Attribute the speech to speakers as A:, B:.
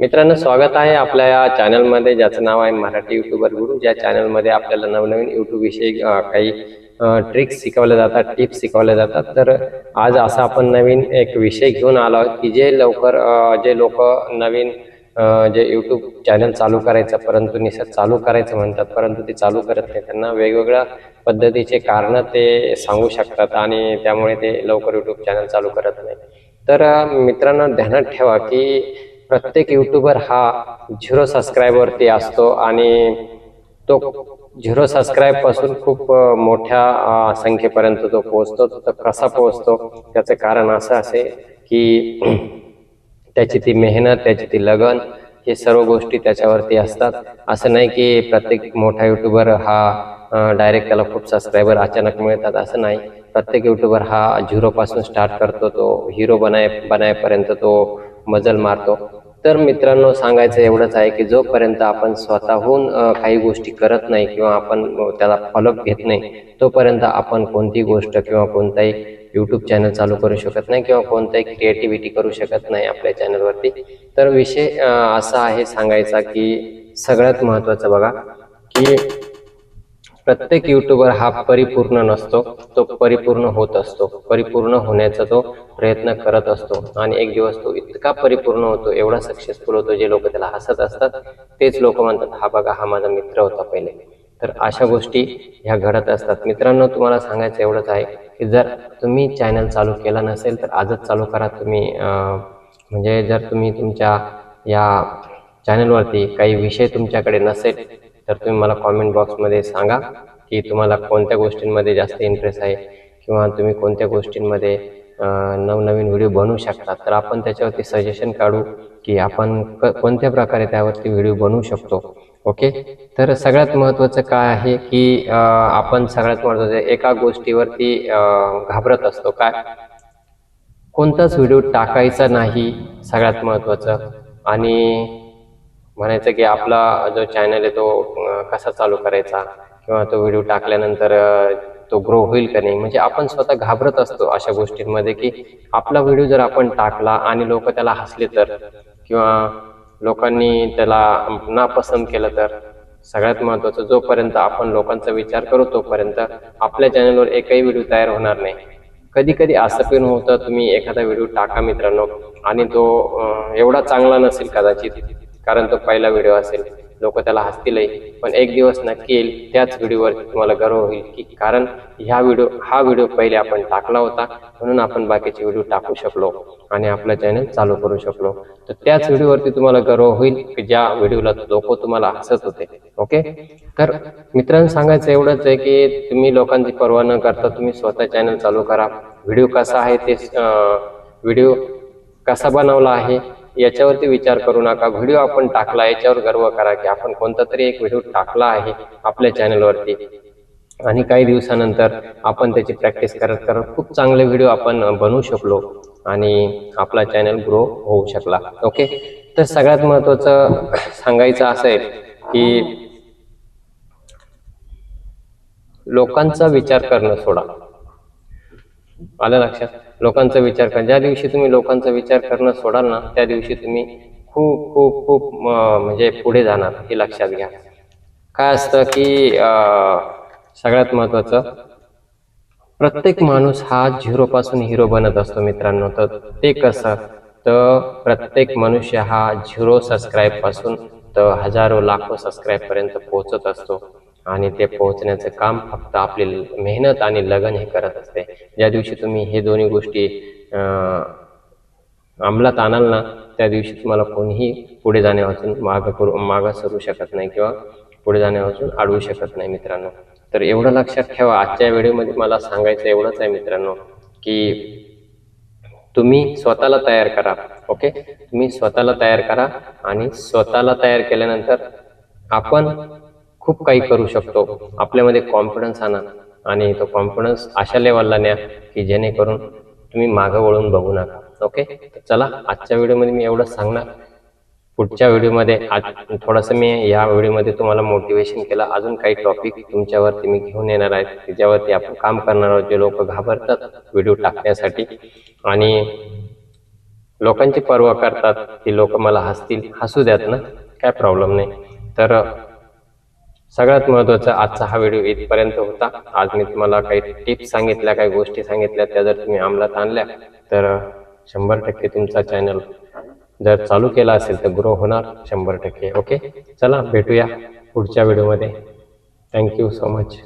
A: मित्रांनो स्वागत आहे आपल्या या चॅनलमध्ये ज्याचं नाव आहे मराठी युट्यूबर गुरु. ज्या चॅनलमध्ये आपल्याला नवनवीन युट्यूब विषयी काही ट्रिक्स शिकवल्या जातात टिप्स शिकवल्या जातात. तर आज असा आपण नवीन एक विषय घेऊन आलो आहोत की जे लवकर जे लोक नवीन जे यूट्यूब चॅनल चालू करायचं परंतु निसर्ग चालू करायचं म्हणतात परंतु ते चालू करत नाही त्यांना वेगवेगळ्या पद्धतीचे कारणं ते सांगू शकतात आणि त्यामुळे ते लवकर यूट्यूब चॅनल चालू करत नाही. तर मित्रांनो ध्यानात ठेवा की प्रत्येक युट्यूबर हा झिरो सबस्क्राईबवरती असतो आणि तो झिरो सबस्क्राईबपासून खूप मोठ्या संख्येपर्यंत तो पोहोचतो. तर कसा पोहोचतो? त्याचं कारण असं असे की त्याची ती मेहनत त्याची ती लगन हे सर्व गोष्टी त्याच्यावरती असतात. असं नाही की प्रत्येक मोठा युट्यूबर हा डायरेक्ट त्याला खूप सबस्क्रायबर अचानक मिळतात. असं नाही. प्रत्येक युट्यूबर हा झिरो पासून स्टार्ट करतो. तो हिरो बनाय बनायपर्यंत तो मजल मारतो. तर मित्रांनो सांगायचं एवढंच आहे की जोपर्यंत आपण स्वतःहून काही गोष्टी करत नाही किंवा आपण त्याला फॉलोअप घेत नाही तोपर्यंत आपण कोणती गोष्ट किंवा कोणताही यूट्यूब चॅनल चालू करू शकत नाही किंवा कोणताही क्रिएटिव्हिटी करू शकत नाही आपल्या चॅनलवरती तर विषय असा आहे सांगायचा की सगळ्यात महत्त्वाचं बघा की प्रत्येक युट्यूबर हा परिपूर्ण नसतो तो परिपूर्ण होत असतो परिपूर्ण होण्याचा तो प्रयत्न करत असतो. आणि एक दिवस तो इतका परिपूर्ण होतो एवढा सक्सेसफुल होतो जे लोक त्याला हसत असतात तेच लोक म्हणतात हा बघा हा माझा मित्र होता पहिले. तर अशा गोष्टी ह्या घडत असतात. मित्रांनो तुम्हाला सांगायचं एवढंच आहे की जर तुम्ही चॅनल चालू केला नसेल तर आजच चालू करा. तुम्ही म्हणजे जर तुम्ही तुमच्या या चॅनलवरती काही विषय तुमच्याकडे नसेल तर तुम्ही मला कॉमेंट बॉक्समध्ये सांगा की तुम्हाला कोणत्या गोष्टींमध्ये जास्त इंटरेस्ट आहे किंवा तुम्ही कोणत्या गोष्टींमध्ये नवनवीन व्हिडिओ बनवू शकता. तर आपण त्याच्यावरती सजेशन काढू की आपण क कोणत्या प्रकारे त्यावरती व्हिडिओ बनवू शकतो. ओके तर सगळ्यात महत्त्वाचं काय आहे की आपण सगळ्यात महत्त्वाचं एका गोष्टीवरती घाबरत असतो. काय? कोणताच व्हिडिओ टाकायचा नाही सगळ्यात महत्त्वाचं आणि म्हणायचं की आपला जो चॅनल आहे तो कसा चालू करायचा? किंवा तो व्हिडिओ टाकल्यानंतर तो ग्रो होईल का नाही? म्हणजे आपण स्वतः घाबरत असतो अशा गोष्टींमध्ये की आपला व्हिडिओ जर आपण टाकला आणि लोक त्याला हसले तर किंवा लोकांनी त्याला नापसंत केलं तर सगळ्यात महत्त्वाचं जोपर्यंत आपण लोकांचा विचार करू तोपर्यंत आपल्या चॅनलवर एकही व्हिडिओ तयार होणार नाही. कधी कधी असं पण होतं तुम्ही एखादा व्हिडिओ टाका मित्रांनो आणि तो एवढा चांगला नसेल कदाचित कारण तो पहिला व्हिडिओ असेल. लोक त्याला हसतीलही पण एक दिवस नक्की येईल त्याच व्हिडिओवर तुम्हाला गर्व होईल की कारण ह्या व्हिडिओ हा व्हिडिओ पहिले आपण टाकला होता म्हणून आपण बाकीचे व्हिडिओ टाकू शकलो आणि आपला चॅनल चालू करू शकलो. तर त्याच व्हिडिओवरती तुम्हाला गर्व होईल की ज्या व्हिडिओला लोक तुम्हाला हसत होते. ओके? तर मित्रांनो सांगायचं एवढंच आहे की तुम्ही लोकांची पर्वा न करता तुम्ही स्वतः चॅनल चालू करा. व्हिडिओ कसा आहे ते व्हिडिओ कसा बनवला आहे याच्यावरती विचार करू नका. व्हिडिओ आपण टाकला याच्यावर गर्व करा की आपण कोणता तरी एक व्हिडिओ टाकला आहे आपल्या चॅनलवरती. आणि काही दिवसानंतर आपण त्याची प्रॅक्टिस करत करत खूप चांगले व्हिडिओ आपण बनवू शकलो आणि आपला चॅनल ग्रो होऊ शकला. ओके? तर सगळ्यात महत्त्वाचं सांगायचं असं आहे की लोकांचा विचार करणं सोडा. आलं लक्षात? लोकांचा विचार करा. ज्या दिवशी तुम्ही लोकांचा विचार करणं सोडाल ना त्या दिवशी तुम्ही खूप खूप खूप म्हणजे पुढे जाणार हे लक्षात घ्या. काय असतं की सगळ्यात महत्वाचं प्रत्येक माणूस हा झिरो पासून हिरो बनत असतो मित्रांनो. तर ते कसं? तर प्रत्येक मनुष्य हा झिरो सबस्क्राईबपासून तर हजारो लाखो सबस्क्राईब पर्यंत पोहोचत असतो. आणि ते पोहोचण्याचं काम फक्त आपली मेहनत आणि लगन हे करत असते. ज्या दिवशी तुम्ही हे दोन्ही गोष्टी अं, अंमलात आणाल ना त्या दिवशी तुम्हाला कोणीही पुढे जाण्यापासून माग करू मागं सरू शकत नाही किंवा पुढे जाण्यापासून अडवू शकत नाही मित्रांनो. तर एवढं लक्षात ठेवा. आजच्या व्हिडिओमध्ये मला सांगायचं एवढंच आहे मित्रांनो की तुम्ही स्वतःला तयार करा ओके? तुम्ही स्वतःला तयार करा आणि स्वतःला तयार केल्यानंतर आपण खूप काही करू शकतो. आपल्यामध्ये कॉन्फिडन्स आणा आणि तो कॉन्फिडन्स अशा लेवलला न्या की जेणेकरून तुम्ही मागं वळून बघू नका. ओके तर चला आजच्या व्हिडिओमध्ये मी एवढंच सांगणार. पुढच्या व्हिडिओमध्ये आज थोडंसं मी या व्हिडिओमध्ये तुम्हाला मोटिवेशन केलं. अजून काही टॉपिक तुमच्यावरती मी घेऊन येणार आहे. त्याच्यावरती आपण काम करणार आहोत. जे लोक घाबरतात व्हिडिओ टाकण्यासाठी. आणि लोकांची पर्वा करतात. की लोक मला हसतील. हसू द्यात ना? काय प्रॉब्लेम नाही. तर सगळ्यात महत्त्वाचा आजचा हा व्हिडिओ इथपर्यंत होता. आज मी तुम्हाला काही टिप्स सांगितल्या काही गोष्टी सांगितल्या त्या जर तुम्ही अंमलात आणल्या तर शंभर टक्के तुमचा चॅनल जर चालू केला असेल तर ग्रो होणार शंभर टक्के. ओके? चला भेटूया पुढच्या व्हिडिओमध्ये. Thank you so much